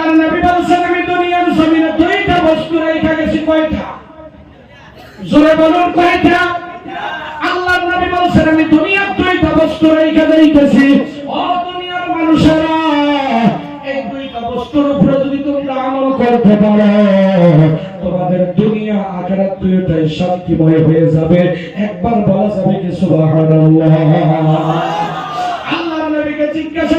আল্লাহর নবী বলছেন দুনিয়ার জমিনে দুইটা বস্তু রেখে গেছি কয়টা? জোরে বলুন, কয়টা? আল্লাহর নবী বলছেন, আমি দুনিয়ার দুইটা বস্তু রেখে যাইতেছি। ও দুনিয়ার মানুষেরা তোমাদের দুনিয়া আখেরাত দুইটাই শান্তিময় হয়ে যাবে। একবার বলা যাবে কি, সুবহানাল্লাহ। আল্লাহর নবীকে জিজ্ঞাসা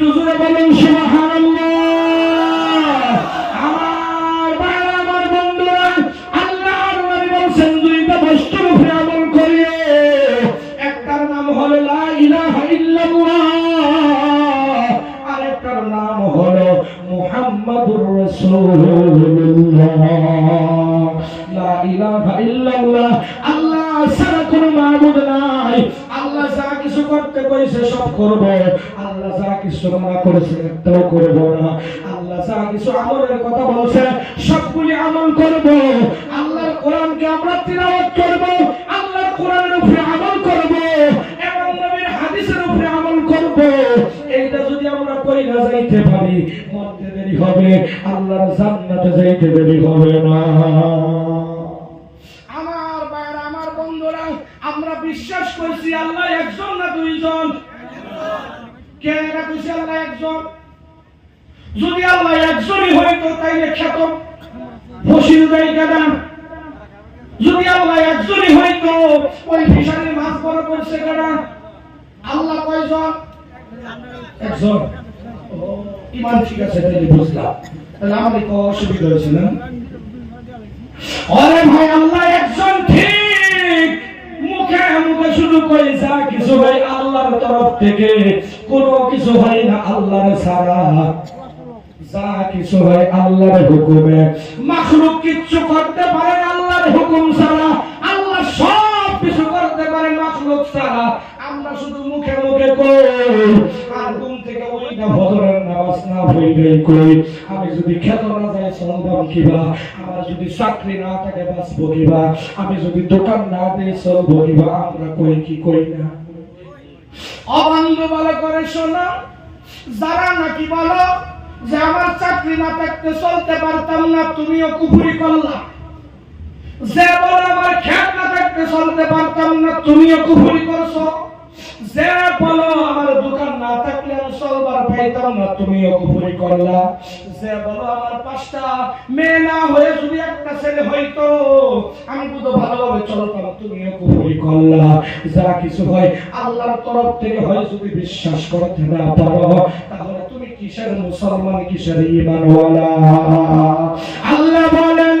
একটু আমার আল্লাহর নবী বলছেন, দুইটা বস্তুর উপরে আমল করিয়ে নাম হলো লা ইলাহা আরেকটার নাম হলো মুহাম্মাদুর রাসূলুল্লাহ। লা ইলাহা আল্লাহ ছাড়া কোনো মাবুদ নাই। আল্লাহ যা কিছু করতে কইছে সব করব। আল্লাহ যা কিছু মানা করেছে একটাও করব না। আল্লাহ যা কিছু আমলের কথা বলছে, সবগুলি আমল করব। আল্লাহর কোরআনকে আমরা তিলাওয়াত করব, আল্লাহর কোরআনের উপরে আমল করব, এবং নবীর হাদিসের উপরে আমল করব। এইটা যদি আমরা কই না, যাইতে পারি, মরতে দেরি হবে। আল্লাহর জান্নাতে যাইতে দেরি হবে না। আল্লাহ একজন না দুইজন? কে আল্লাহ একজন? যদি আল্লাহ একজনই খ্যাত। ফসিল যদি আল্লাহ একজনই ওই ফিশারির মাছ বড় করছে কেন আল্লাহ কয়জন? একজন। ইমান ঠিক আছে বুঝলাম। তাহলে আমাদের অসুবিধা হয়েছে না? আরে ভাই, আল্লাহ একজন ঠিক শুরু করে যা কিছু ভাই আল্লাহর তরফ থেকে, কোনো কিছু হয় না আল্লাহর ছাড়া। যা কিছু হয় আল্লাহর হুকুমে। মাখলুক কিচ্ছু করতে পারে না আল্লাহর হুকুম ছাড়া। আল্লাহ সব কিছু করতে পারে মাখলুক ছাড়া। আমরা শুধু মুখে মুখে কই, আর ঘুম থেকে ওইটা ভদরের আমি যদি না না দোকান না আমরা কই, কি কই না? করে শোনা, যারা নাকি বলো যে আমার চাকরি না থাকতে চলতে পারতাম না, তুমিও কুফুরি করলা। যে বলে আমার না থাকতে চলতে পারতাম না, তুমিও কুফুরি করছ। যে বলো আমার দোকান না থাকলে আমি না করলা। বলো, আমার পাঁচটা মেয়ে না হয়ে যদি একটা ছেলে হইতো, আমি ভালোভাবে চলতাম করলা। যা কিছু হয়, আল্লাহর তরফ থেকে হয়, যদি বিশ্বাস করতে না পারো তাহলে তুমি কিসের মুসলমান, কিসের ইমানওয়ালা আল্লাহ বলেন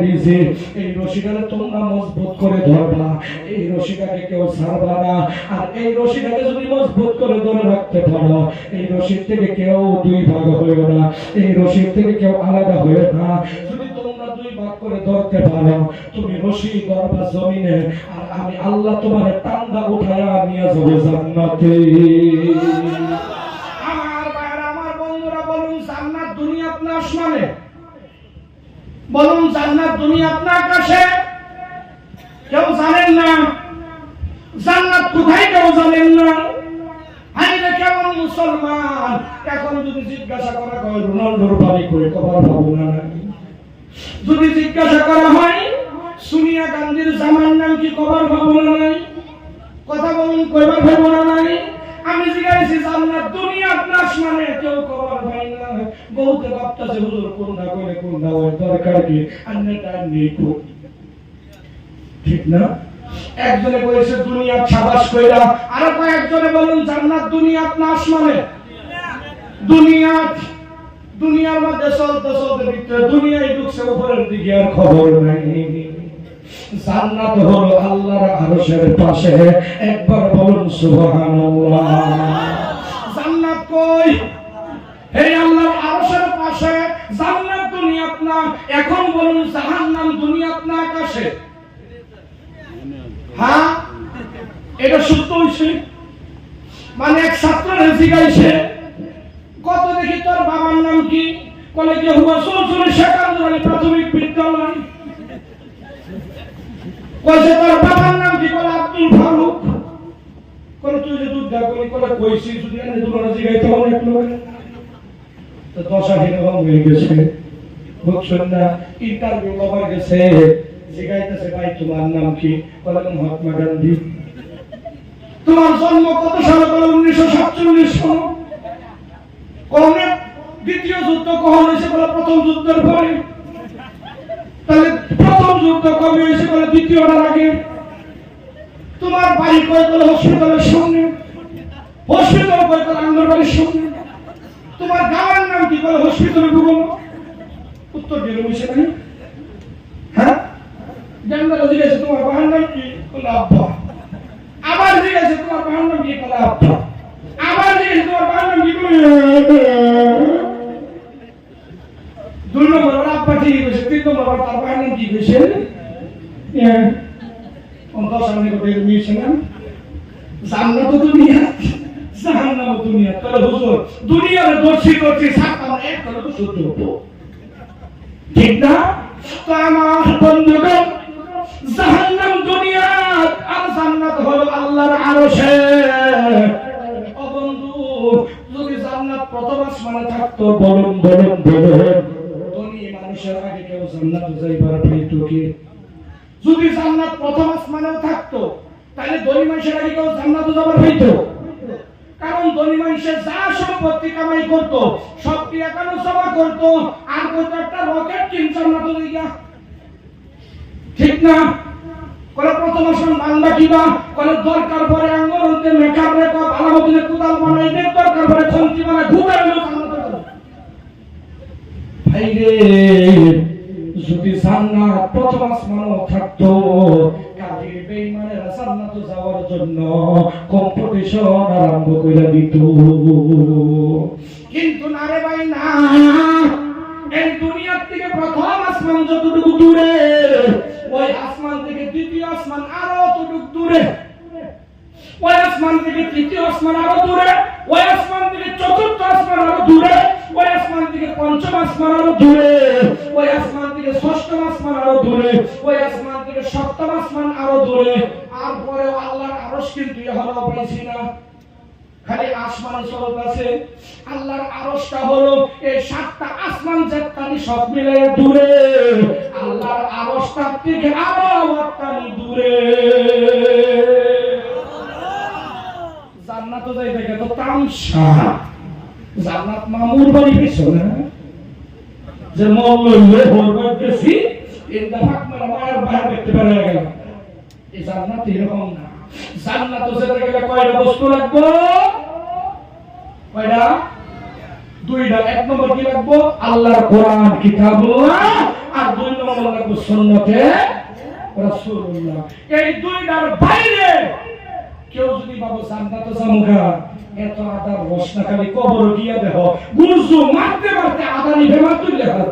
দিছি এই রশিটাকে তোমরা মজবুত করে ধরবা। এই রশিটাকে কেউ ছাড়বা না। আর এই রশিটাকে যদি মজবুত করে ধরে রাখতে পারো, এই রশির থেকে কেউ দুই ভাগ হইও না। এই রশির থেকে কেউ আলাদা হইও না। যদি তোমরা দুই ভাগ করে ধরতে পারো, তুমি রশি ধরবা জমিনে, আর আমি আল্লাহ তোমার টান্দা উঠায়া নিয়ে যাব জান্নাতে। আমার বন্ধুরা, বলুন, জান্নাত দুনিয়াত না আসমানে? বলুন, জান্নাত দুনিয়াত না আকাশে কেউ জানেন না? জান্নাত কোথায় কেউ জানেন না? কেমন মুসলমান? এখন যদি জিজ্ঞাসা করা হয় রোনাল্ডোর বাড়ি করে কবার? যদি সোনিয়া গান্ধীর জামার কি কবার ভাবো না কথা বলুন, কয়বার ভাবো না নাই? আমি দুনিয়া কেউ কবার না। হুজুর, কোনটা করে, কোনটা ওই দরকার কি? নেই ঠিক না? একজনে বলেছে দুনিয়া ছাবাস কইরা। আর কয়েকজনে বলুন, জান্নাত দুনিয়া আপনার আসমানে। দুনিয়া, দুনিয়ার মধ্যে চলতে চলতে ভিতরে দুনিয়ায় ঢুকছে উপরের দিকে আর খবর নাই। জান্নাত হলো আল্লাহর আরশের পাশে। একবার বলুন সুবহানাল্লাহ। জান্নাত কই? হে আল্লাহর আরশের পাশে। জান্নাত দুনিয়াত না, এখন বলুন জাহান্নাম দুনিয়াত না আকাশে? হ্যাঁ? এটা সত্য হইছে? মানে এক ছাত্র জিজ্ঞাসে কত দেখি তোর বাবার নাম কি? কলে যে হুয়া চলছিল সেকান্দরানি প্রাথমিক বিদ্যালয়? কইছে তোর বাবার নাম কি? বলে আব্দুল ফারুক। কলে তুই যে দুধ দাও কলি কলে কইছি, যদি এনে দুটো জিগাইতে হবে একটু তো দশা এরকম হয়ে গেছে। বুঝছেন না? ইন্টারভিউ লবার গেছে, জিগাইতেছে, ভাই, তোমার নাম কি? বলে মহাত্মা গান্ধী। তোমার জন্ম কত সালে বলে? উনিশশো সাতচল্লিশ সাল। কখনো দ্বিতীয় যুদ্ধ কখন হয়েছে বলে? প্রথম যুদ্ধের পরে। কবে হয়েছে বলে দ্বিতীয়টার আগে। তোমার বাড়ি কয় হসপিটালের সামনে। হসপিটাল কয় আঙ্গনবাড়ির সামনে। তোমার গাঁয়ের নাম কি বলে? হসপিটালে ঢুকবো উত্তর দিল বুঝছে নাই। হ্যাঁ? জানলা জিজ্ঞাসা তোমার বাহার নাম কি? বলে আব্বা। আবার জিজ্ঞাসা তোমার বাহার নাম কি? বলে আব্বা। আবার জিজ্ঞাসা তোমার বাহার নাম কি? বলে দুই নম্বর আব্বা ঠিক হয়েছে তিন নম্বর তার বাহার নাম কি? হয়েছে অন্তর সামনে করে নিয়েছে না জান্নাত তো দুনিয়া জাহান্নাম দুনিয়া তাহলে হুজুর দুনিয়ার দর্শি দর্শি সাতটা এক করে তো শুদ্ধ হতো ঠিক না তো আমার বন্ধুগণ জাহান্নাম দুনিয়া আর জান্নাত হলো আল্লাহর আরশে ও বন্ধু যদি জান্নাত প্রথম আসমানে থাকতো বলুন বলুন বলুন ধনী মানুষের আগে কেউ জান্নাত যাইবার পেতো কি যদি জান্নাত প্রথম আসমানেও থাকতো, তাহলে ধনী মানুষের আগে কেউ জান্নাত যাবার হইতো? কারণ ধনী মানুষের যা সম্পত্তি কামাই করতো, সব কি জমা করতো, আর কত একটা রকেট কিন জান্নাত দিকা ঠিক না? কোন প্রথম আসমান বাংলা কিবা কোন দরকার পরে আঙ্গলতে মেকার রে কো আলামদিনে কুদাল বানাই দে দরকার পরে খন্তি বানাই লো ভাই রে যদি জান্নাত প্রথম আসমানও থাকতো কাজের বেঈমানের জান্নাতে যাওয়ার জন্য কম্পিটিশন আরম্ভ করে দিত। কিন্তু না রে ভাই না, এই দুনিয়ার থেকে প্রথম আসমান যতটুকু দূরে, ওই আসমান থেকে দ্বিতীয় আসমান আরও ততটুকু দূরে। ওই আসমান থেকে তৃতীয় আসমান আরও দূরে, ওই আসমান থেকে চতুর্থ আসমান আরও দূরে। ওই আসমান থেকে পঞ্চম আসমান আরও দূরে, ওই আসমান থেকে ষষ্ঠম আসমান আরও দূরে, ওই আসমান থেকে সপ্তম আসমান আরও দূরে। আর পরে আল্লাহর আরশ কিন্তু হলো পাইছি না। খালি আসমান স্বরূপ আছে। আল্লাহর আরশটা হলো এই সাতটা আসমান যেটানি সব মিলে দূরে। আল্লাহর আরশটার থেকে আরও অনেকটানি দূরে। জান্নাত যাই দেখে তো তামসা। জান্নাত মামুর বাড়ি গেছো না? যে মল্লে হরবার গেছি এর দেখা মানে মায়ের বাইরে দেখতে পারে গেল এই জান্নাত এরকম না। জান্নাত যেতে গেলে কয়টা বস্তু লাগবে? কয়টা? দুইটা। এক নম্বর কি লাগবো? আল্লাহর কোরআন, কিতাবুল্লাহ, আর দুই নম্বর লাগবো সুন্নতে রাসূলুল্লাহ। এই দুইটার বাইরে কেউ যদি বাবু জান্নাত জামুগা এত আদার রসনা খালি কবর দিয়ে দেহ। গুরুজু মারতে মারতে আদা নিভে মারতে লেখা